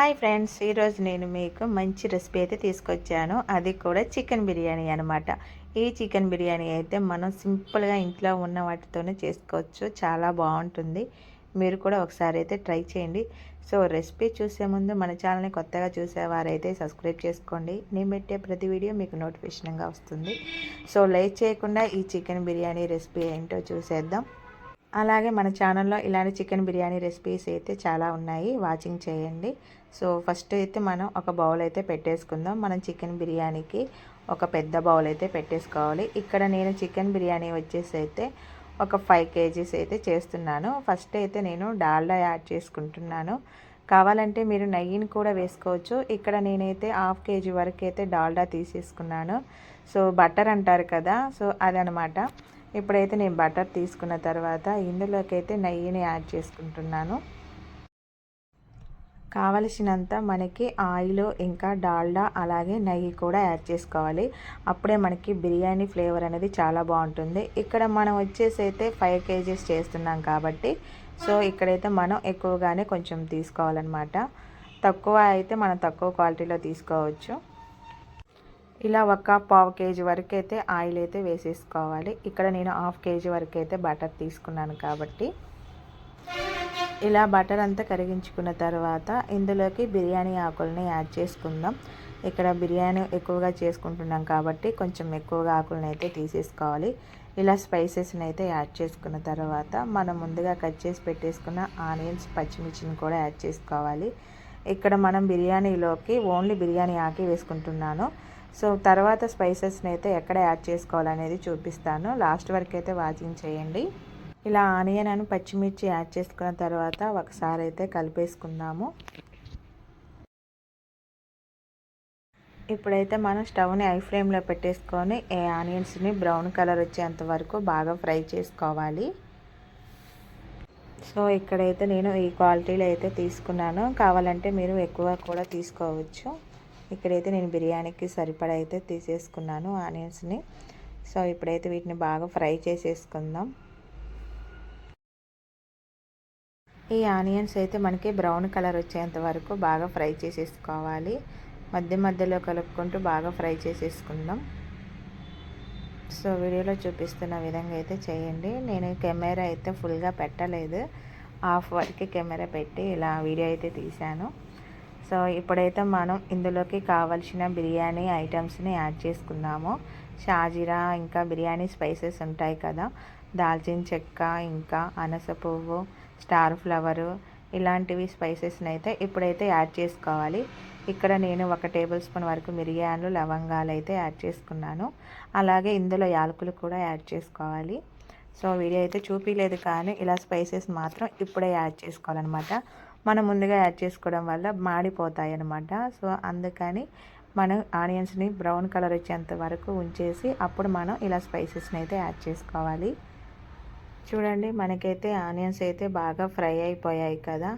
Hi friends ఈరోజు నేను మీకు మంచి రెసిపీ అయితే తీసుకొచ్చాను. అది కూడా చికెన్ బిర్యానీ అనమాట. ఈ చికెన్ బిర్యానీ అయితే మనం సింపుల్గా ఇంట్లో ఉన్న వాటితోనే చేసుకోవచ్చు. చాలా బాగుంటుంది. మీరు కూడా ఒకసారి అయితే ట్రై చేయండి. సో రెసిపీ చూసే ముందు మన ఛానల్ని కొత్తగా చూసేవారైతే సబ్స్క్రైబ్ చేసుకోండి. నేను పెట్టే ప్రతి వీడియో మీకు నోటిఫికేషన్గా వస్తుంది. సో లైక్ చేయకుండా ఈ చికెన్ బిర్యానీ రెసిపీ ఏంటో చూసేద్దాం. అలాగే మన ఛానల్లో ఇలాంటి చికెన్ బిర్యానీ రెసిపీస్ అయితే చాలా ఉన్నాయి. వాచింగ్ చేయండి. సో ఫస్ట్ అయితే మనం ఒక బౌల్ అయితే పెట్టేసుకుందాం. మనం చికెన్ బిర్యానీకి ఒక పెద్ద బౌల్ అయితే పెట్టేసుకోవాలి. ఇక్కడ నేను చికెన్ బిర్యానీ వచ్చేసి అయితే ఒక ఫైవ్ కేజీస్ అయితే చేస్తున్నాను. ఫస్ట్ అయితే నేను డాల్డా యాడ్ చేసుకుంటున్నాను. కావాలంటే మీరు నెయ్యిని కూడా వేసుకోవచ్చు. ఇక్కడ నేనైతే హాఫ్ కేజీ వరకు అయితే డాల్డా తీసేసుకున్నాను. సో బటర్ అంటారు కదా. సో అదనమాట. ఇప్పుడైతే నేను బటర్ తీసుకున్న తర్వాత ఇందులోకైతే అయితే నెయ్యిని యాడ్ చేసుకుంటున్నాను. కావలసినంత మనకి ఆయిల్ ఇంకా డాల్డా అలాగే నెయ్యి కూడా యాడ్ చేసుకోవాలి. అప్పుడే మనకి బిర్యానీ ఫ్లేవర్ అనేది చాలా బాగుంటుంది. ఇక్కడ మనం వచ్చేసి అయితే ఫైవ్ కేజీస్ చేస్తున్నాం కాబట్టి సో ఇక్కడైతే మనం ఎక్కువగానే కొంచెం తీసుకోవాలన్నమాట. తక్కువ అయితే మనం తక్కువ క్వాలిటీలో తీసుకోవచ్చు. ఇలా ఒక పావు కేజీ వరకు అయితే ఆయిల్ అయితే వేసేసుకోవాలి. ఇక్కడ నేను హాఫ్ కేజీ వరకు అయితే బటర్ తీసుకున్నాను కాబట్టి. ఇలా బటర్ అంతా కరిగించుకున్న తర్వాత ఇందులోకి బిర్యానీ ఆకుల్ని యాడ్ చేసుకుందాం. ఇక్కడ బిర్యానీ ఎక్కువగా చేసుకుంటున్నాం కాబట్టి కొంచెం ఎక్కువగా ఆకులను అయితే తీసేసుకోవాలి. ఇలా స్పైసెస్ని అయితే యాడ్ చేసుకున్న తర్వాత మనం ముందుగా కట్ చేసి పెట్టేసుకున్న ఆనియన్స్ పచ్చిమిర్చిని కూడా యాడ్ చేసుకోవాలి. ఇక్కడ మనం బిర్యానీలోకి ఓన్లీ బిర్యానీ ఆకి వేసుకుంటున్నాను. సో తర్వాత స్పైసెస్ని అయితే ఎక్కడ యాడ్ చేసుకోవాలనేది చూపిస్తాను. లాస్ట్ వరకు అయితే వాచింగ్ చేయండి. ఇలా ఆనియన్ అని పచ్చిమిర్చి యాడ్ చేసుకున్న తర్వాత ఒకసారి అయితే కలిపేసుకుందాము. ఇప్పుడైతే మనం స్టవ్ని ఐ ఫ్లేమ్లో పెట్టేసుకొని ఏ ఆనియన్స్ని బ్రౌన్ కలర్ వచ్చేంత వరకు బాగా ఫ్రై చేసుకోవాలి. సో ఇక్కడైతే నేను ఈ క్వాలిటీలో అయితే తీసుకున్నాను. కావాలంటే మీరు ఎక్కువ కూడా తీసుకోవచ్చు. ఇక్కడైతే నేను బిర్యానీకి సరిపడా అయితే తీసేసుకున్నాను ఆనియన్స్ని. సో ఇప్పుడైతే వీటిని బాగా ఫ్రై చేసేసుకుందాం. ఈ ఆనియన్స్ అయితే మనకి బ్రౌన్ కలర్ వచ్చేంత వరకు బాగా ఫ్రై చేసేసుకోవాలి. మధ్య మధ్యలో కలుపుకుంటూ బాగా ఫ్రై చేసేసుకుందాం. సో వీడియోలో చూపిస్తున్న విధంగా అయితే చేయండి. నేను కెమెరా అయితే ఫుల్గా పెట్టలేదు. హాఫ్ వరకు కెమెరా పెట్టి ఇలా వీడియో అయితే తీశాను. సో ఇప్పుడైతే మనం ఇందులోకి కావాల్సిన బిర్యానీ ఐటమ్స్ని యాడ్ చేసుకుందాము. షాజీరా ఇంకా బిర్యానీ స్పైసెస్ ఉంటాయి కదా. దాల్చిన చెక్క ఇంకా అనస పువ్వు స్టార్ ఫ్లవరు ఇలాంటివి స్పైసెస్ని అయితే ఇప్పుడైతే యాడ్ చేసుకోవాలి. ఇక్కడ నేను ఒక టేబుల్ స్పూన్ వరకు మిరియాలు లవంగాలు అయితే యాడ్ చేసుకున్నాను. అలాగే ఇందులో యాలకులు కూడా యాడ్ చేసుకోవాలి. సో వీడియో అయితే చూపించలేదు కానీ ఇలా స్పైసెస్ మాత్రం ఇప్పుడే యాడ్ చేసుకోవాలన్నమాట. మనం ముందుగా యాడ్ చేసుకోవడం వల్ల మాడిపోతాయి అన్నమాట సో అందుకని మనం ఆనియన్స్ని బ్రౌన్ కలర్ వచ్చేంత వరకు ఉంచేసి అప్పుడు మనం ఇలా స్పైసెస్ని అయితే యాడ్ చేసుకోవాలి. చూడండి మనకైతే ఆనియన్స్ అయితే బాగా ఫ్రై అయిపోయాయి కదా.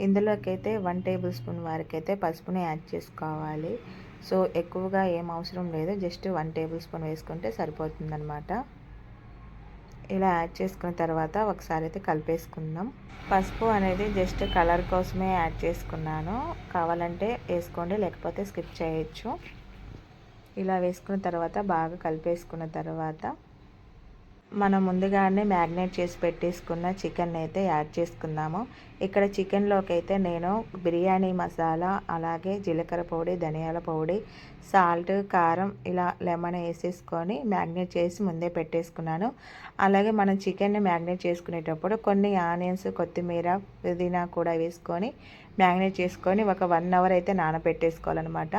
ఇందులోకైతే వన్ టేబుల్ స్పూన్ వరకు అయితే పసుపుని యాడ్ చేసుకోవాలి. సో ఎక్కువగా ఏం అవసరం లేదు. జస్ట్ వన్ టేబుల్ స్పూన్ వేసుకుంటే సరిపోతుందన్నమాట. ఇలా యాడ్ చేసుకున్న తర్వాత ఒకసారి అయితే కలిపేసుకుందాం. పసుపు అనేది జస్ట్ కలర్ కోసమే యాడ్ చేసుకున్నాను. కావాలంటే వేసుకోండి లేకపోతే స్కిప్ చేయొచ్చు. ఇలా వేసుకున్న తర్వాత బాగా కలిపేసుకున్న తర్వాత మనం ముందుగానే మ్యాగ్నేట్ చేసి పెట్టేసుకున్న చికెన్ అయితే యాడ్ చేసుకుందాము. ఇక్కడ చికెన్లోకి అయితే నేను బిర్యానీ మసాలా అలాగే జీలకర్ర పొడి ధనియాల పొడి సాల్ట్ కారం ఇలా లెమన్ వేసేసుకొని మ్యాగ్నేట్ చేసి ముందే పెట్టేసుకున్నాను. అలాగే మనం చికెన్ని మ్యాగ్నేట్ చేసుకునేటప్పుడు కొన్ని ఆనియన్స్ కొత్తిమీర పుదీనా కూడా వేసుకొని మ్యాగ్నేట్ చేసుకొని ఒక వన్ అవర్ అయితే నానబెట్టేసుకోవాలన్నమాట.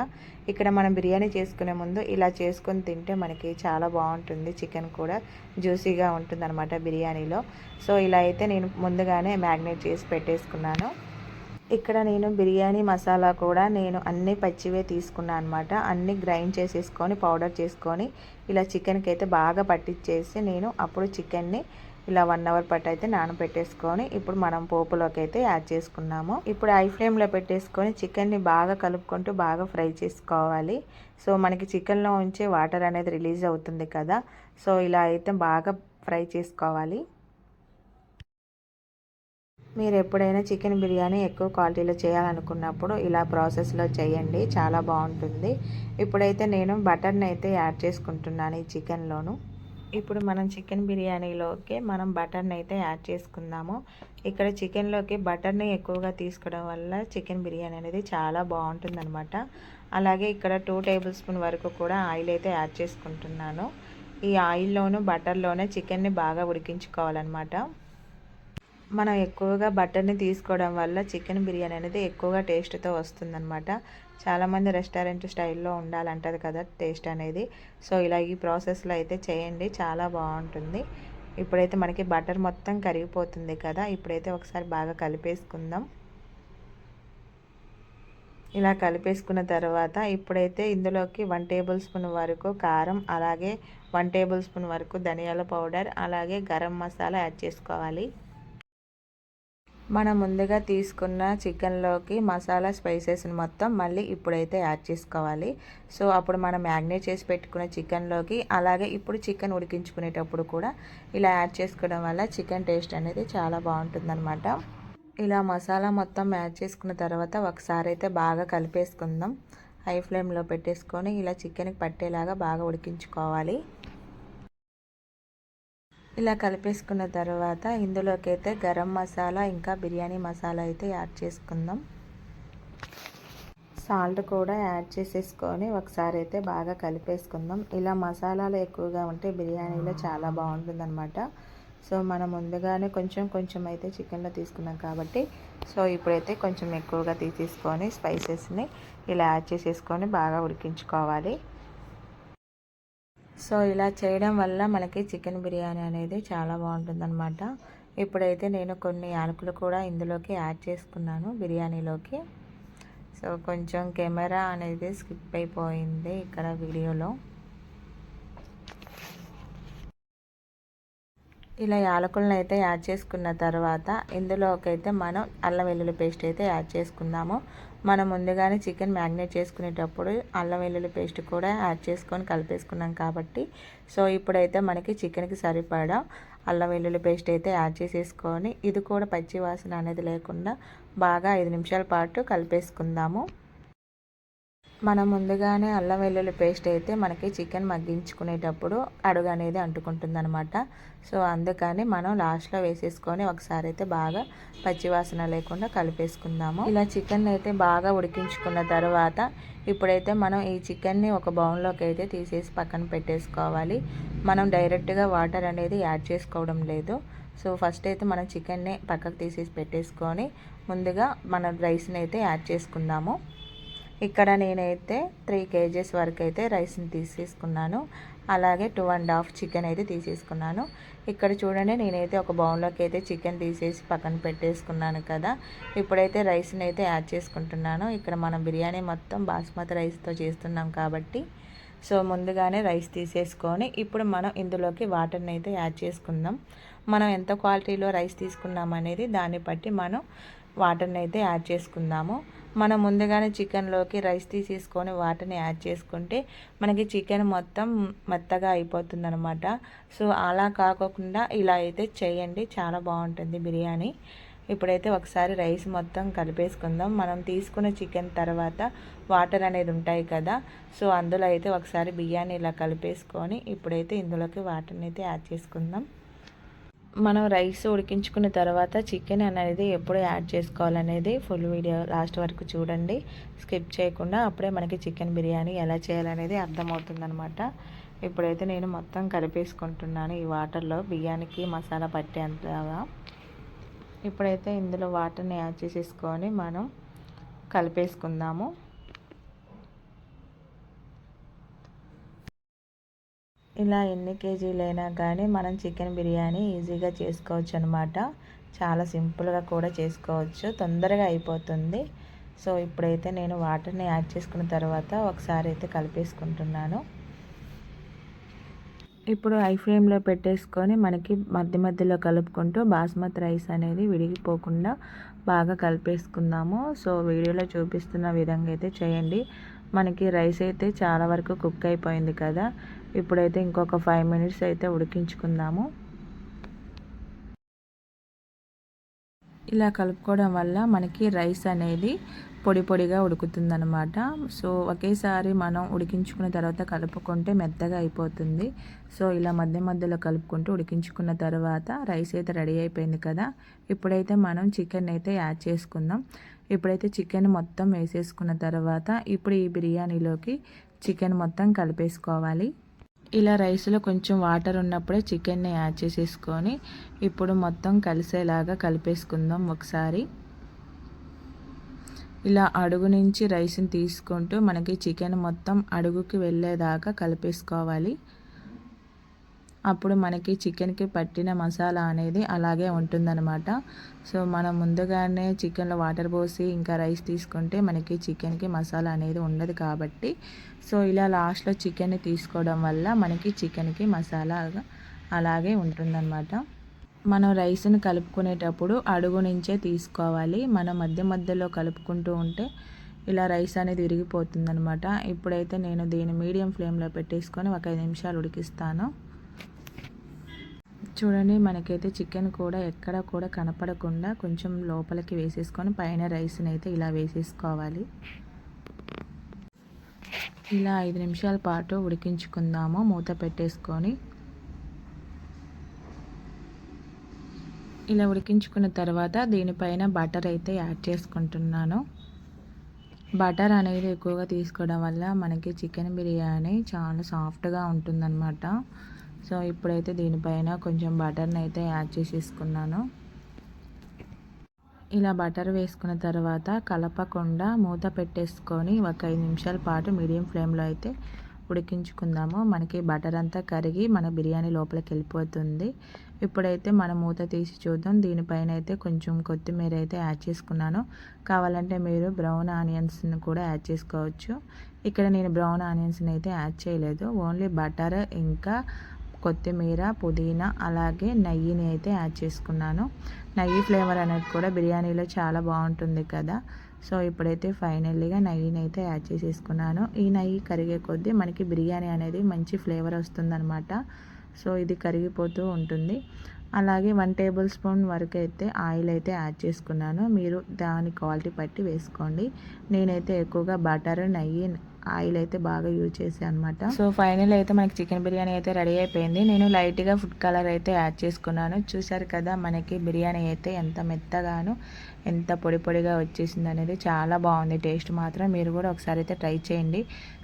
ఇక్కడ మనం బిర్యానీ చేసుకునే ముందు ఇలా చేసుకొని తింటే మనకి చాలా బాగుంటుంది. చికెన్ కూడా జ్యూసీగా ఉంటుంది అనమాట బిర్యానీలో. సో ఇలా అయితే నేను ముందుగానే మ్యాగ్నేట్ చేసి పెట్టేసుకున్నాను. ఇక్కడ నేను బిర్యానీ మసాలా కూడా నేను అన్ని పచ్చివే తీసుకున్నాను అనమాట అన్నీ గ్రైండ్ చేసేసుకొని పౌడర్ చేసుకొని ఇలా చికెన్కి అయితే బాగా పట్టించేసి నేను అప్పుడు చికెన్ని ఇలా వన్ అవర్ పట్టు అయితే నానబెట్టేసుకొని ఇప్పుడు మనం పోపులోకి అయితే యాడ్ చేసుకున్నాము. ఇప్పుడు ఐ ఫ్లేమ్లో పెట్టేసుకొని చికెన్ని బాగా కలుపుకుంటూ బాగా ఫ్రై చేసుకోవాలి. సో మనకి చికెన్లో ఉంచే వాటర్ అనేది రిలీజ్ అవుతుంది కదా. సో ఇలా అయితే బాగా ఫ్రై చేసుకోవాలి. మీరు ఎప్పుడైనా చికెన్ బిర్యానీ ఎక్కువ క్వాలిటీలో చేయాలనుకున్నప్పుడు ఇలా ప్రాసెస్లో చేయండి. చాలా బాగుంటుంది. ఇప్పుడైతే నేను బటర్ని అయితే యాడ్ చేసుకుంటున్నాను ఈ చికెన్లోను. ఇప్పుడు మనం చికెన్ బిర్యానీలోకి మనం బటర్ని అయితే యాడ్ చేసుకుందాము. ఇక్కడ చికెన్లోకి బటర్ని ఎక్కువగా తీసుకోవడం వల్ల చికెన్ బిర్యానీ అనేది చాలా బాగుంటుందన్నమాట. అలాగే ఇక్కడ టూ టేబుల్ స్పూన్ వరకు కూడా ఆయిల్ అయితే యాడ్ చేసుకుంటున్నాను. ఈ ఆయిల్లోనూ బటర్లోనే చికెన్ని బాగా ఉడికించుకోవాలన్నమాట. మనం ఎక్కువగా బటర్ని తీసుకోవడం వల్ల చికెన్ బిర్యానీ అనేది ఎక్కువగా టేస్ట్తో వస్తుందన్నమాట. చాలామంది రెస్టారెంట్ స్టైల్లో ఉండాలంటది కదా టేస్ట్ అనేది. సో ఇలా ఈ ప్రాసెస్లో అయితే చేయండి. చాలా బాగుంటుంది. ఇప్పుడైతే మనకి బటర్ మొత్తం కరిగిపోతుంది కదా. ఇప్పుడైతే ఒకసారి బాగా కలిపేసుకుందాం. ఇలా కలిపేసుకున్న తర్వాత ఇప్పుడైతే ఇందులోకి వన్ టేబుల్ స్పూన్ వరకు కారం అలాగే వన్ టేబుల్ స్పూన్ వరకు ధనియాల పౌడర్ అలాగే గరం మసాలా యాడ్ చేసుకోవాలి. మనం ముందుగా తీసుకున్న చికెన్లోకి మసాలా స్పైసెస్ని మొత్తం మళ్ళీ ఇప్పుడైతే యాడ్ చేసుకోవాలి. సో అప్పుడు మనం మ్యాగ్నేట్ చేసి పెట్టుకున్న చికెన్లోకి అలాగే ఇప్పుడు చికెన్ ఉడికించుకునేటప్పుడు కూడా ఇలా యాడ్ చేసుకోవడం వల్ల చికెన్ టేస్ట్ అనేది చాలా బాగుంటుందన్నమాట. ఇలా మసాలా మొత్తం యాడ్ చేసుకున్న తర్వాత ఒకసారి అయితే బాగా కలిపేసుకుందాం. హై ఫ్లేమ్లో పెట్టేసుకొని ఇలా చికెన్కి పట్టేలాగా బాగా ఉడికించుకోవాలి. ఇలా కలిపేసుకున్న తర్వాత ఇందులోకి అయితే గరం మసాలా ఇంకా బిర్యానీ మసాలా అయితే యాడ్ చేసుకుందాం. సాల్ట్ కూడా యాడ్ చేసేసుకొని ఒకసారి అయితే బాగా కలిపేసుకుందాం. ఇలా మసాలాలు ఎక్కువగా ఉంటే బిర్యానీలో చాలా బాగుంటుందన్నమాట. సో మనం ముందుగానే కొంచెం కొంచెం అయితే చికెన్లో తీసుకున్నాం కాబట్టి సో ఇప్పుడైతే కొంచెం ఎక్కువగా తీసేసుకొని స్పైసెస్ని ఇలా యాడ్ చేసేసుకొని బాగా ఉడికించుకోవాలి. సో ఇలా చేయడం వల్ల మనకి చికెన్ బిర్యానీ అనేది చాలా బాగుంటుందన్నమాట. ఇప్పుడైతే నేను కొన్ని యాలకులు కూడా ఇందులోకి యాడ్ చేసుకున్నాను బిర్యానీలోకి. సో కొంచెం కెమెరా అనేది స్కిప్ అయిపోయింది ఇక్కడ వీడియోలో. ఇలా యాలకులను అయితే యాడ్ చేసుకున్న తర్వాత ఇందులోకి అయితే మనం అల్లం వెల్లుల్లి పేస్ట్ అయితే యాడ్ చేసుకుందాము. మనం ముందుగానే చికెన్ మ్యాగ్నేట్ చేసుకునేటప్పుడు అల్లం వెల్లుల్లి పేస్ట్ కూడా యాడ్ చేసుకొని కలిపేసుకున్నాం కాబట్టి. సో ఇప్పుడైతే మనకి చికెన్కి సరిపడా అల్లం వెల్లుల్లి పేస్ట్ అయితే యాడ్ చేసేసుకొని ఇది కూడా పచ్చి వాసన అనేది లేకుండా బాగా ఐదు నిమిషాల పాటు కలిపేసుకుందాము. మనం ముందుగానే అల్లం వెల్లుల్లి పేస్ట్ అయితే మనకి చికెన్ మగ్గించుకునేటప్పుడు అడుగు అనేది అంటుకుంటుందనమాట సో అందుకని మనం లాస్ట్లో వేసేసుకొని ఒకసారి అయితే బాగా పచ్చివాసన లేకుండా కలిపేసుకుందాము. ఇలా చికెన్ అయితే బాగా ఉడికించుకున్న తర్వాత ఇప్పుడైతే మనం ఈ చికెన్ని ఒక బౌన్లోకి అయితే తీసేసి పక్కన పెట్టేసుకోవాలి. మనం డైరెక్ట్గా వాటర్ అనేది యాడ్ చేసుకోవడం లేదు. సో ఫస్ట్ అయితే మనం చికెన్ని పక్కకు తీసేసి పెట్టేసుకొని ముందుగా మన రైస్ని అయితే యాడ్ చేసుకుందాము. ఇక్కడ నేనైతే త్రీ కేజీస్ వరకు అయితే రైస్ని తీసేసుకున్నాను. అలాగే టూ అండ్ హాఫ్ చికెన్ అయితే తీసేసుకున్నాను. ఇక్కడ చూడండి నేనైతే ఒక బౌన్లోకి అయితే చికెన్ తీసేసి పక్కన పెట్టేసుకున్నాను కదా. ఇప్పుడైతే రైస్ని అయితే యాడ్ చేసుకుంటున్నాను. ఇక్కడ మనం బిర్యానీ మొత్తం బాస్మతి రైస్తో చేస్తున్నాం కాబట్టి. సో ముందుగానే రైస్ తీసేసుకొని ఇప్పుడు మనం ఇందులోకి వాటర్ని అయితే యాడ్ చేసుకుందాం. మనం ఎంత క్వాలిటీలో రైస్ తీసుకున్నాం అనేది దాన్ని బట్టి మనం వాటర్ని అయితే యాడ్ చేసుకుందాము. మనం ముందుగానే చికెన్లోకి రైస్ తీసేసుకొని వాటిని యాడ్ చేసుకుంటే మనకి చికెన్ మొత్తం మెత్తగా అయిపోతుంది అనమాట సో అలా కాకుండా ఇలా అయితే చేయండి. చాలా బాగుంటుంది బిర్యానీ. ఇప్పుడైతే ఒకసారి రైస్ మొత్తం కలిపేసుకుందాం. మనం తీసుకున్న చికెన్ తర్వాత వాటర్ అనేది ఉంటాయి కదా సో అందులో అయితే ఒకసారి బిర్యానీ ఇలా కలిపేసుకొని ఇప్పుడైతే ఇందులోకి వాటర్ని అయితే యాడ్ చేసుకుందాం. మనం రైస్ ఉడికించుకున్న తర్వాత చికెన్ అనేది ఎప్పుడు యాడ్ చేసుకోవాలనేది ఫుల్ వీడియో లాస్ట్ వరకు చూడండి. స్కిప్ చేయకుండా అప్పుడే మనకి చికెన్ బిర్యానీ ఎలా చేయాలనేది అర్థమవుతుందనమాట ఇప్పుడైతే నేను మొత్తం కలిపేసుకుంటున్నాను ఈ వాటర్లో. బియ్యానికి మసాలా పట్టేంతగా. ఇప్పుడైతే ఇందులో వాటర్ని యాడ్ చేసేసుకొని మనం కలిపేసుకుందాము. ఇలా ఎన్ని కేజీలైనా కానీ మనం చికెన్ బిర్యానీ ఈజీగా చేసుకోవచ్చు అనమాట చాలా సింపుల్గా కూడా చేసుకోవచ్చు. తొందరగా అయిపోతుంది. సో ఇప్పుడైతే నేను వాటర్ని యాడ్ చేసుకున్న తర్వాత ఒకసారి అయితే కలిపేసుకుంటున్నాను. ఇప్పుడు ఐ ఫ్లేమ్లో పెట్టేసుకొని మనకి మధ్య మధ్యలో కలుపుకుంటూ బాస్మతి రైస్ అనేది విడిగిపోకుండా బాగా కలిపేసుకుందాము. సో వీడియోలో చూపిస్తున్న విధంగా అయితే చేయండి. మనకి రైస్ అయితే చాలా వరకు కుక్ అయిపోయింది కదా. ఇప్పుడైతే ఇంకొక ఫైవ్ మినిట్స్ అయితే ఉడికించుకుందాము. ఇలా కలుపుకోవడం వల్ల మనకి రైస్ అనేది పొడి పొడిగా ఉడుకుతుందనమాట సో ఒకేసారి మనం ఉడికించుకున్న తర్వాత కలుపుకుంటే మెత్తగా అయిపోతుంది. సో ఇలా మధ్య మధ్యలో కలుపుకుంటూ ఉడికించుకున్న తర్వాత రైస్ అయితే రెడీ అయిపోయింది కదా. ఇప్పుడైతే మనం చికెన్ అయితే యాడ్ చేసుకుందాం. ఇప్పుడైతే చికెన్ మొత్తం వేసేసుకున్న తర్వాత ఇప్పుడు ఈ బిర్యానీలోకి చికెన్ మొత్తం కలిపేసుకోవాలి. ఇలా రైస్లో కొంచెం వాటర్ ఉన్నప్పుడే చికెన్ని యాడ్ చేసేసుకొని ఇప్పుడు మొత్తం కలిసేలాగా కలిపేసుకుందాం ఒకసారి. ఇలా అడుగు నుంచి రైస్ని తీసుకుంటూ మనకి చికెన్ మొత్తం అడుగుకి వెళ్ళేదాకా కలిపేసుకోవాలి. అప్పుడు మనకి చికెన్కి పట్టిన మసాలా అనేది అలాగే ఉంటుందన్నమాట. సో మనం ముందుగానే చికెన్లో వాటర్ పోసి ఇంకా రైస్ తీసుకుంటే మనకి చికెన్కి మసాలా అనేది ఉండదు కాబట్టి. సో ఇలా లాస్ట్లో చికెన్ని తీసుకోవడం వల్ల మనకి చికెన్కి మసాలా అలాగే ఉంటుందన్నమాట. మనం రైస్ని కలుపుకునేటప్పుడు అడుగు నుంచే తీసుకోవాలి. మనం మధ్య మధ్యలో కలుపుకుంటూ ఉంటే ఇలా రైస్ అనేది విరిగిపోతుందనమాట ఇప్పుడైతే నేను దీన్ని మీడియం ఫ్లేమ్లో పెట్టేసుకొని ఒక ఐదు నిమిషాలు ఉడికిస్తాను. చూడండి మనకైతే చికెన్ కూడా ఎక్కడ కూడా కనపడకుండా కొంచెం లోపలికి వేసేసుకొని పైన రైస్ని అయితే ఇలా వేసేసుకోవాలి. ఇలా ఐదు నిమిషాల పాటు ఉడికించుకుందాము. మూత పెట్టేసుకొని ఇలా ఉడికించుకున్న తర్వాత దీనిపైన బటర్ అయితే యాడ్ చేసుకుంటున్నాను. బటర్ అనేది ఎక్కువగా తీసుకోవడం వల్ల మనకి చికెన్ బిర్యానీ చాలా సాఫ్ట్గా ఉంటుందన్నమాట. సో ఇప్పుడైతే దీనిపైన కొంచెం బటర్ని అయితే యాడ్ చేసేసుకున్నాను. ఇలా బటర్ వేసుకున్న తర్వాత కలపకుండా మూత పెట్టేసుకొని ఒక ఐదు నిమిషాల పాటు మీడియం ఫ్లేమ్లో అయితే ఉడికించుకుందాము. మనకి బటర్ అంతా కరిగి మన బిర్యానీ లోపలికి వెళ్ళిపోతుంది. ఇప్పుడైతే మనం మూత తీసి చూద్దాం. దీనిపైన అయితే కొంచెం కొత్తిమీర అయితే యాడ్ చేసుకున్నాను. కావాలంటే మీరు బ్రౌన్ ఆనియన్స్ని కూడా యాడ్ చేసుకోవచ్చు. ఇక్కడ నేను బ్రౌన్ ఆనియన్స్ని అయితే యాడ్ చేయలేదు. ఓన్లీ బటర్ ఇంకా కొత్తిమీర పుదీనా అలాగే నెయ్యిని అయితే యాడ్ చేసుకున్నాను. నెయ్యి ఫ్లేవర్ అనేది కూడా బిర్యానీలో చాలా బాగుంటుంది కదా. సో ఇప్పుడైతే ఫైనల్లీగా నెయ్యిని అయితే యాడ్ చేసేసుకున్నాను. ఈ నెయ్యి కరిగే కొద్దీ మనకి బిర్యానీ అనేది మంచి ఫ్లేవర్ వస్తుందన్నమాట. సో ఇది కరిగిపోతూ ఉంటుంది. అలాగే వన్ టేబుల్ స్పూన్ వరకు అయితే ఆయిల్ అయితే యాడ్ చేసుకున్నాను. మీరు దాని క్వాలిటీ బట్టి వేసుకోండి. నేనైతే ఎక్కువగా బటర్ నెయ్యి ఆయిల్ అయితే బాగా యూజ్ చేసాను అనమాట సో ఫైనల్ అయితే మనకి చికెన్ బిర్యానీ అయితే రెడీ అయిపోయింది. నేను లైట్గా ఫుడ్ కలర్ అయితే యాడ్ చేసుకున్నాను. చూసారు కదా మనకి బిర్యానీ అయితే ఎంత మెత్తగాను ఎంత పొడి పొడిగా వచ్చేసింది అనేది చాలా బాగుంది. టేస్ట్ మాత్రం మీరు కూడా ఒకసారి అయితే ట్రై చేయండి.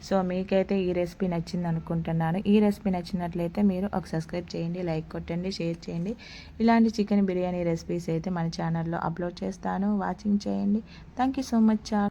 సో మీకైతే ఈ రెసిపీ నచ్చింది అనుకుంటున్నాను. ఈ రెసిపీ నచ్చినట్లయితే మీరు ఒక సబ్స్క్రైబ్ చేయండి లైక్ కొట్టండి షేర్ చేయండి. ఇలాంటి చికెన్ బిర్యానీ రెసిపీస్ అయితే మన ఛానల్లో అప్లోడ్ చేస్తాను. వాచింగ్ చేయండి. Thank you so much.